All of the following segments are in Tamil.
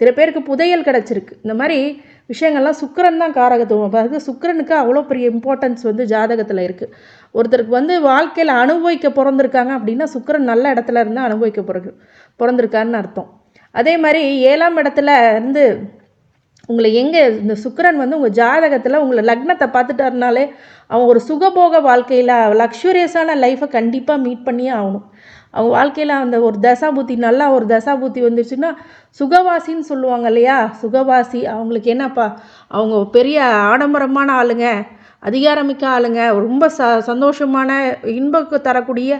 சில பேருக்கு புதையல் கிடச்சிருக்கு. இந்த மாதிரி விஷயங்கள்லாம் சுக்கரன் தான் காரகத்துவம். அதாவது சுக்கரனுக்கு அவ்வளோ பெரிய இம்பார்ட்டன்ஸ் வந்து ஜாதகத்தில் இருக்குது ஒருத்தருக்கு வந்து வாழ்க்கையில் அனுபவிக்க பிறந்திருக்காங்க அப்படின்னா சுக்கரன் நல்ல இடத்துல இருந்து அனுபவிக்க பிறகு பிறந்திருக்காருன்னு அர்த்தம். அதே மாதிரி ஏழாம் இடத்துல இருந்து உங்களை எங்கே இந்த சுக்கரன் வந்து உங்கள் ஜாதகத்தில் உங்களை லக்னத்தை பார்த்துட்டாருனாலே அவன் ஒரு சுகபோக வாழ்க்கையில் லக்ஸுரியஸான லைஃப்பை கண்டிப்பாக மீட் பண்ணியே ஆகணும். அவங்க வாழ்க்கையில் அந்த ஒரு தசாபுத்தி நல்லா ஒரு தசாபுத்தி வந்துருச்சுன்னா சுகவாசின்னு சொல்லுவாங்க இல்லையா? சுகவாசி அவங்களுக்கு என்னப்பா? அவங்க பெரிய ஆடம்பரமான ஆளுங்க அதிகாரமிக்க ஆளுங்க ரொம்ப ச சந்தோஷமான இன்பக்கு தரக்கூடிய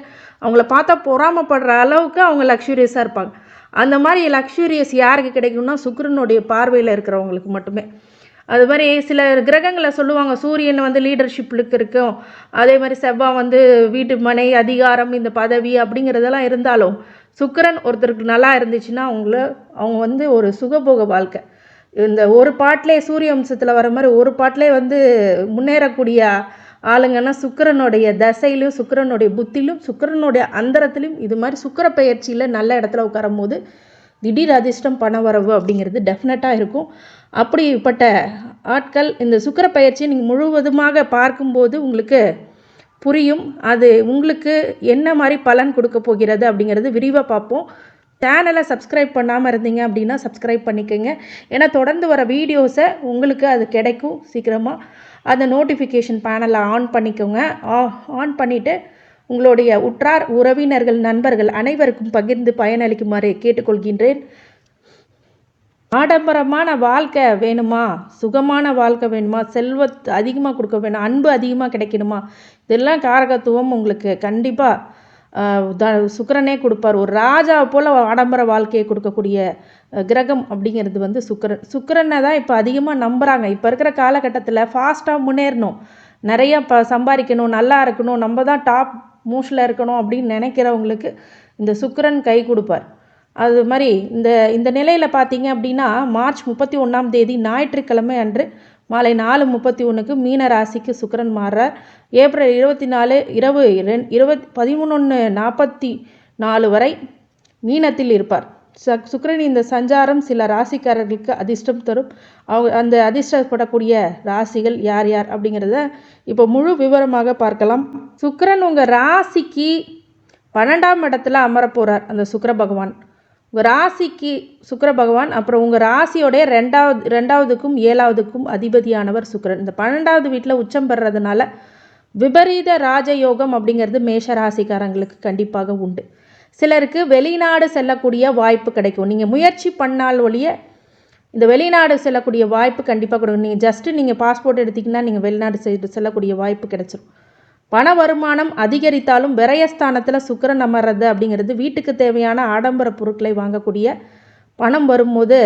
அவங்கள பார்த்தா பொறாமப்படுற அளவுக்கு அவங்க லக்ஸுரியஸாக இருப்பாங்க. அந்த மாதிரி லக்ஸுரியஸ் யாருக்கு கிடைக்கும்னா சுக்கிரனுடைய பார்வையில் இருக்கிறவங்களுக்கு மட்டுமே. அது மாதிரி சில கிரகங்களை சொல்லுவாங்க. சூரியன் வந்து லீடர்ஷிப்புக்கு இருக்கும். அதே மாதிரி செவ்வாய் வந்து வீட்டு மனை அதிகாரம் இந்த பதவி அப்படிங்கிறதெல்லாம் இருந்தாலும் சுக்கிரன் ஒருத்தருக்கு நல்லா இருந்துச்சுன்னா அவங்கள அவங்க வந்து ஒரு சுகபோக வாழ்க்கை. இந்த ஒரு பாட்டிலே சூரிய வம்சத்தில் வர மாதிரி ஒரு பாட்டிலே வந்து முன்னேறக்கூடிய ஆளுங்கன்னா சுக்கிரனுடைய தசையிலும் சுக்கரனுடைய புத்திலும் சுக்கிரனுடைய அந்தரத்திலும் இது மாதிரி சுக்கிர பயிற்சியில் நல்ல இடத்துல உட்காரும் போது திடீர் அதிர்ஷ்டம் பண வரவு அப்படிங்கிறது டெஃபினட்டாக இருக்கும். அப்படிப்பட்ட ஆட்கள் இந்த சுக்கர பயிற்சியை நீங்கள் முழுவதுமாக பார்க்கும்போது உங்களுக்கு புரியும். அது உங்களுக்கு என்ன மாதிரி பலன் கொடுக்க போகிறது அப்படிங்கிறது விரிவாக பார்ப்போம். சேனலை சப்ஸ்கிரைப் பண்ணாமல் இருந்தீங்க அப்படின்னா சப்ஸ்கிரைப் பண்ணிக்கோங்க. ஏன்னா தொடர்ந்து வர வீடியோஸை உங்களுக்கு அது கிடைக்கும் சீக்கிரமாக அந்த நோட்டிஃபிகேஷன் பேனலை ஆன் பண்ணிக்கோங்க. ஆன் பண்ணிவிட்டு உங்களுடைய உற்றார் உறவினர்கள் நண்பர்கள் அனைவருக்கும் பகிர்ந்து பயனளிக்குமாறு கேட்டுக்கொள்கின்றேன். ஆடம்பரமான வாழ்க்கை வேணுமா? சுகமான வாழ்க்கை வேணுமா? செல்வத் அதிகமாக கொடுக்க வேணும். அன்பு அதிகமாக கிடைக்கணுமா? இதெல்லாம் காரகத்துவம் உங்களுக்கு கண்டிப்பாக த சுக்கிரனே கொடுப்பார். ஒரு ராஜா போல் ஆடம்பர வாழ்க்கையை கொடுக்கக்கூடிய கிரகம் அப்படிங்கிறது வந்து சுக்கரன் சுக்கிரனை தான் இப்போ அதிகமாக நம்புகிறாங்க இப்போ இருக்கிற காலகட்டத்தில் ஃபாஸ்ட்டாக முன்னேறணும். நிறைய ப சம்பாதிக்கணும் நல்லா இருக்கணும். நம்ம தான் டாப் மூஷில் இருக்கணும் அப்படின்னு நினைக்கிறவங்களுக்கு இந்த சுக்கரன் கை கொடுப்பார். அது மாதிரி இந்த இந்த நிலையில் பார்த்தீங்க அப்படின்னா மார்ச் முப்பத்தி ஒன்றாம் தேதி ஞாயிற்றுக்கிழமை அன்று மாலை நாலு முப்பத்தி ஒன்றுக்கு மீன ராசிக்கு சுக்கரன் மாறுறார். ஏப்ரல் இருபத்தி நாலு இரவு ரெண் இருபத் பதிமூணு நாற்பத்தி நாலு வரை மீனத்தில் இருப்பார். ச சுக்கரன் இந்த சஞ்சாரம் சில ராசிக்காரர்களுக்கு அதிர்ஷ்டம் தரும். அவங்க அந்த அதிர்ஷ்டப்படக்கூடிய ராசிகள் யார் யார் அப்படிங்கிறத இப்போ முழு விவரமாக பார்க்கலாம். சுக்கரன் உங்கள் ராசிக்கு பன்னெண்டாம் இடத்துல அமரப் போகிறார் அந்த சுக்கர பகவான். உங்கள் ராசிக்கு சுக்கர பகவான் அப்புறம் உங்கள் ராசியோடைய ரெண்டாவது ரெண்டாவதுக்கும் ஏழாவதுக்கும் அதிபதியானவர் சுக்கரன். இந்த பன்னெண்டாவது வீட்டில் உச்சம் பெறதுனால விபரீத ராஜயோகம் அப்படிங்கிறது மேஷ ராசிக்காரங்களுக்கு கண்டிப்பாக உண்டு. சிலருக்கு வெளிநாடு செல்லக்கூடிய வாய்ப்பு கிடைக்கும். நீங்கள் முயற்சி பண்ணால் ஒழிய இந்த வெளிநாடு செல்லக்கூடிய வாய்ப்பு கண்டிப்பாக கொடுக்கும். நீங்கள் ஜஸ்ட்டு நீங்கள் பாஸ்போர்ட் எடுத்தீங்கன்னா நீங்கள் வெளிநாடு செ- செல்லக்கூடிய வாய்ப்பு கிடைச்சிரும். பண வருமானம் அதிகரித்தாலும் விரயஸ்தானத்தில் சுக்கரன் அமர்றது அப்படிங்கிறது வீட்டுக்கு தேவையான ஆடம்பர பொருட்களை வாங்கக்கூடிய பணம் வரும்போது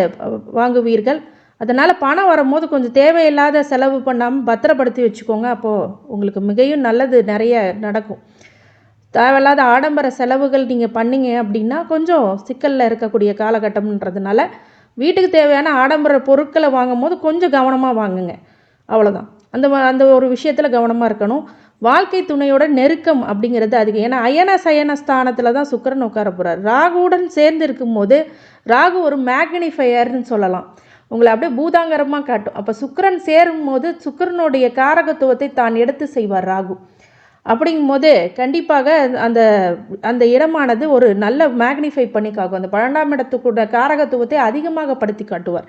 வாங்குவீர்கள். அதனால் பணம் வரும்போது கொஞ்சம் தேவையில்லாத செலவு பண்ணாமல் பத்திரப்படுத்தி வச்சுக்கோங்க. அப்போது உங்களுக்கு மிகவும் நல்லது நிறைய நடக்கும். தேவையில்லாத ஆடம்பர செலவுகள் நீங்கள் பண்ணீங்க அப்படின்னா கொஞ்சம் சிக்கலில் இருக்கக்கூடிய காலகட்டம்ன்றதுனால வீட்டுக்கு தேவையான ஆடம்பர பொருட்களை வாங்கும் போது கொஞ்சம் கவனமாக வாங்குங்க. அவ்வளோதான் அந்த அந்த ஒரு விஷயத்தில் கவனமாக இருக்கணும். வாழ்க்கை துணையோட நெருக்கம் அப்படிங்கிறது அதிகம். ஏன்னா அயன சயன ஸ்தானத்தில் தான் சுக்கிரன் உட்கார போகிறார் ராகுவுடன் சேர்ந்து இருக்கும்போது ராகு ஒரு மேக்னிஃபையர்னு சொல்லலாம். உங்களை அப்படியே பூதாங்கரமாக காட்டும். அப்போ சுக்கிரன் சேரும்போது சுக்கிரனுடைய காரகத்துவத்தை தான் எடுத்து செய்வார் ராகு. அப்படிங்கும்போது கண்டிப்பாக அந்த அந்த இடமானது ஒரு நல்ல மேக்னிஃபை பண்ணி காக்கும். அந்த பன்னெண்டாம் இடத்துக்குள்ள காரகத்துவத்தை அதிகமாக படுத்தி காட்டுவார்.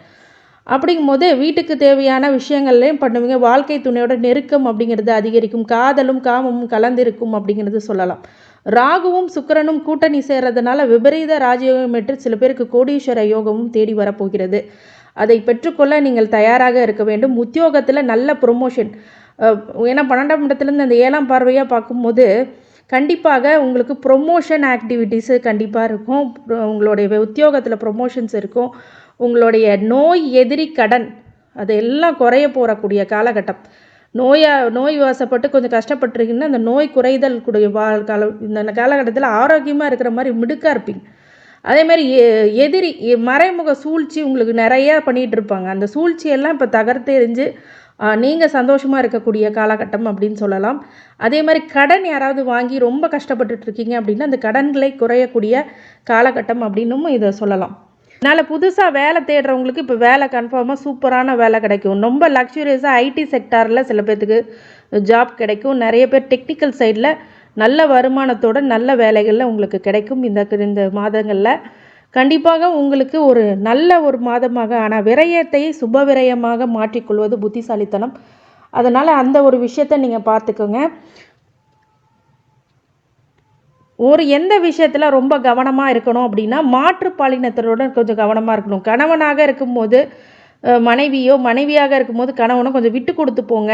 அப்படிங்கும்போது வீட்டுக்கு தேவையான விஷயங்கள்லையும் பண்ணுவீங்க. வாழ்க்கை துணையோட நெருக்கம் அப்படிங்கிறது அதிகரிக்கும். காதலும் காமமும் கலந்திருக்கும் அப்படிங்கிறது சொல்லலாம். ராகுவும் சுக்கிரனும் கூட்டணி சேர்றதுனால விபரீத ராஜயோகம் பெற்று சில பேருக்கு கோடீஸ்வர யோகமும் தேடி வரப்போகிறது. அதை பெற்றுக்கொள்ள நீங்கள் தயாராக இருக்க வேண்டும். உத்தியோகத்தில் நல்ல ப்ரொமோஷன் ஏன்னா பன்னெண்டாம் இடத்துலேருந்து அந்த ஏழாம் பார்வையாக பார்க்கும்போது கண்டிப்பாக உங்களுக்கு ப்ரொமோஷன் ஆக்டிவிட்டீஸு கண்டிப்பாக இருக்கும். உங்களுடைய உத்தியோகத்தில் ப்ரொமோஷன்ஸ் இருக்கும். உங்களுடைய நோய் எதிரி கடன் அது எல்லாம் குறைய போகக்கூடிய காலகட்டம். நோயா நோய் வாசப்பட்டு கொஞ்சம் கஷ்டப்பட்டிருக்கீங்கன்னா அந்த நோய் குறைதல் கூடிய வாழ் கால இந்த காலகட்டத்தில் ஆரோக்கியமாக இருக்கிற மாதிரி மிடுக்காக இருப்பீங்க. அதே மாதிரி எ- எதிரி எ- மறைமுக சூழ்ச்சி உங்களுக்கு நிறையா பண்ணிகிட்டு இருப்பாங்க. அந்த சூழ்ச்சியெல்லாம் இப்போ தகர்த்தெறிஞ்சு நீங்கள் சந்தோஷமாக இருக்கக்கூடிய காலகட்டம் அப்படின்னு சொல்லலாம். அதே மாதிரி கடன் யாராவது வாங்கி ரொம்ப கஷ்டப்பட்டுட்டு இருக்கீங்க அப்படின்னா அந்த கடன்களை குறையக்கூடிய காலகட்டம் அப்படின்னும் இதை சொல்லலாம். அதனால் புதுசாக வேலை தேடுறவங்களுக்கு இப்போ வேலை கன்ஃபார்மாக சூப்பரான வேலை கிடைக்கும். ரொம்ப லக்ஸுரியஸாக ஐடி செக்டாரில் சில பேர்த்துக்கு ஜாப் கிடைக்கும். நிறைய பேர் டெக்னிக்கல் சைடில் நல்ல வருமானத்தோட நல்ல வேலைகளில் உங்களுக்கு கிடைக்கும். இந்த இந்த மாதங்களில் கண்டிப்பாக உங்களுக்கு ஒரு நல்ல ஒரு மாதமாக ஆனால் விரயத்தை சுப விரயமாக மாற்றிக்கொள்வது புத்திசாலித்தனம். அதனால் அந்த ஒரு விஷயத்தை நீங்கள் பார்த்துக்கோங்க. ஒரு எந்த விஷயத்தில் ரொம்ப கவனமாக இருக்கணும் அப்படின்னா மாற்று மாற்றுப்பாலினத்தருடன் கொஞ்சம் கவனமாக இருக்கணும். கணவனாக இருக்கும்போது மனைவியோ மனைவியாக இருக்கும்போது கணவனோ கொஞ்சம் விட்டு கொடுத்து போங்க.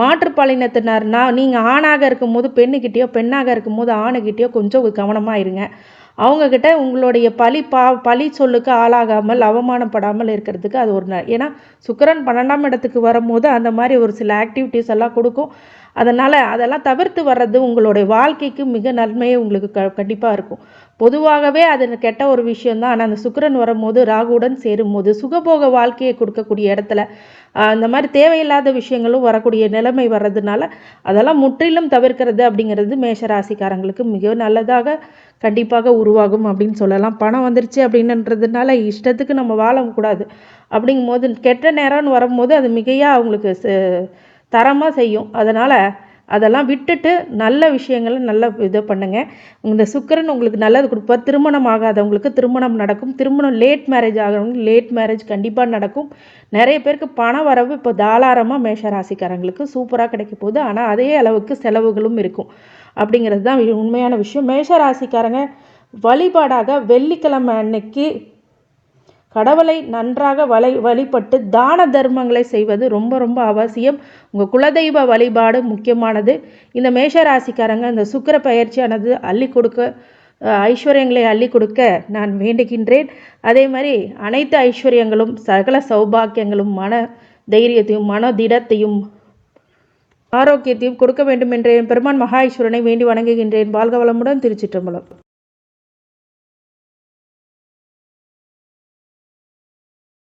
மாற்று பாலினத்தினர்னா நீங்கள் ஆணாக இருக்கும்போது பெண்ணுக்கிட்டேயோ பெண்ணாக இருக்கும்போது ஆணுக்கிட்டேயோ கொஞ்சம் கவனமாக இருங்க. அவங்கக்கிட்ட உங்களுடைய பழி பா பழி சொல்லுக்கு ஆளாகாமல் அவமானப்படாமல் இருக்கிறதுக்கு அது ஒரு ஏன்னா சுக்கரன் பன்னெண்டாம் இடத்துக்கு வரும்போது அந்த மாதிரி ஒரு சில ஆக்டிவிட்டீஸ் எல்லாம் கொடுக்கும். அதனால் அதெல்லாம் தவிர்த்து வர்றது உங்களுடைய வாழ்க்கைக்கு மிக நன்மையே உங்களுக்கு க கண்டிப்பாக இருக்கும். பொதுவாகவே அது கெட்ட ஒரு விஷயந்தான் ஆனால் அந்த சுக்கரன் வரும்போது ராகுவுடன் சேரும்போது சுகபோக வாழ்க்கையை கொடுக்கக்கூடிய இடத்துல அந்த மாதிரி தேவையில்லாத விஷயங்களும் வரக்கூடிய நிலைமை வர்றதுனால அதெல்லாம் முற்றிலும் தவிர்க்கிறது அப்படிங்கிறது மேஷராசிக்காரங்களுக்கு மிக நல்லதாக கண்டிப்பாக உருவாகும் அப்படின்னு சொல்லலாம். பணம் வந்துருச்சு அப்படின்றதுனால இஷ்டத்துக்கு நம்ம வாழக்கூடாது அப்படிங்கும்போது கெட்ட நேரம்னு வரும்போது அது மிகையாக அவங்களுக்கு தரமாக செய்யும். அதனால் அதெல்லாம் விட்டுட்டு நல்ல விஷயங்களை நல்ல இதை பண்ணுங்கள் இந்த சுக்கரன் உங்களுக்கு நல்லது கொடுப்பார் திருமணம் ஆகாதவங்களுக்கு திருமணம் நடக்கும். திருமணம் லேட் மேரேஜ் ஆகிறவங்க லேட் மேரேஜ் கண்டிப்பாக நடக்கும். நிறைய பேருக்கு பண வரவு இப்போ தாராளமாக மேஷ ராசிக்காரங்களுக்கு சூப்பராக கிடைக்க போகுது. ஆனால் அதே அளவுக்கு செலவுகளும் இருக்கும். அப்படிங்கிறது தான் உண்மையான விஷயம். மேஷ ராசிக்காரங்க வழிபாடாக வெள்ளிக்கிழமை அன்னைக்கு கடவுளை நன்றாக வழி வழிபட்டு தான தர்மங்களை செய்வது ரொம்ப ரொம்ப அவசியம். உங்கள் குலதெய்வ வழிபாடு முக்கியமானது. இந்த மேஷ ராசிக்காரங்க இந்த சுக்கிர பயிற்சியானது அள்ளி கொடுக்க ஐஸ்வர்யங்களை அள்ளி கொடுக்க நான் வேண்டுகின்றேன். அதே மாதிரி அனைத்து ஐஸ்வர்யங்களும் சகல சௌபாக்கியங்களும் மன தைரியத்தையும் மன திடத்தையும் ஆரோக்கியத்தையும் கொடுக்க வேண்டும் என்றேன் பெருமான் மகா ஈஸ்வரனை வேண்டி வணங்குகின்றேன். வாழ்க வளமுடன் திருச்சிற்றம்பலம்.